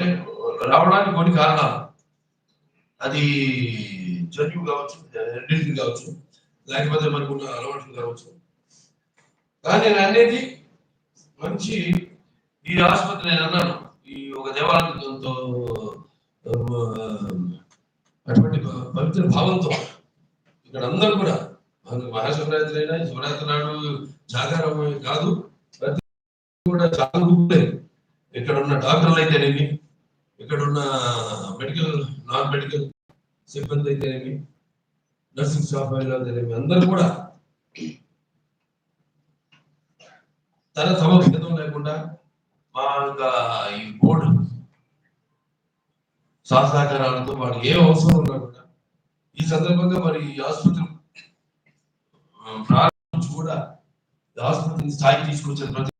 అంటే రావడానికి కొన్ని కారణాలు అది జన్యువు కావచ్చు రెండింటిని కావచ్చు లేకపోతే మనకు ఉన్న అలవాట్లు కావచ్చు. కానీ నేను అనేది మంచి ఈ ఆసుపత్రి నేను అన్నాను ఈ ఒక దేవాలయంతో అటువంటి పవిత్ర భావంతో ఇక్కడ అందరూ కూడా మనకు మహాశివరాత్రి అయినా శివరాత్రి నాడు జాగారం కాదు ప్రతి కూడా చాలా ఇక్కడ ఉన్న డాక్టర్లు అయితేనేమి ఇక్కడ ఉన్న మెడికల్ నాన్ మెడికల్ సిబ్బంది అయితేనేమి నర్సింగ్ స్టాఫ్ అయితేనేమి అందరూ కూడా తన తమ భేదం లేకుండా మా యొక్క ఈ బోర్డు సహసహకారాలతో వారికి ఏ అవసరం ఉన్నా కూడా ఈ సందర్భంగా మరి ఈ ఆసుపత్రి ప్రారంభించి కూడా ఆసుపత్రిని స్థాయికి తీసుకొచ్చిన ప్రతి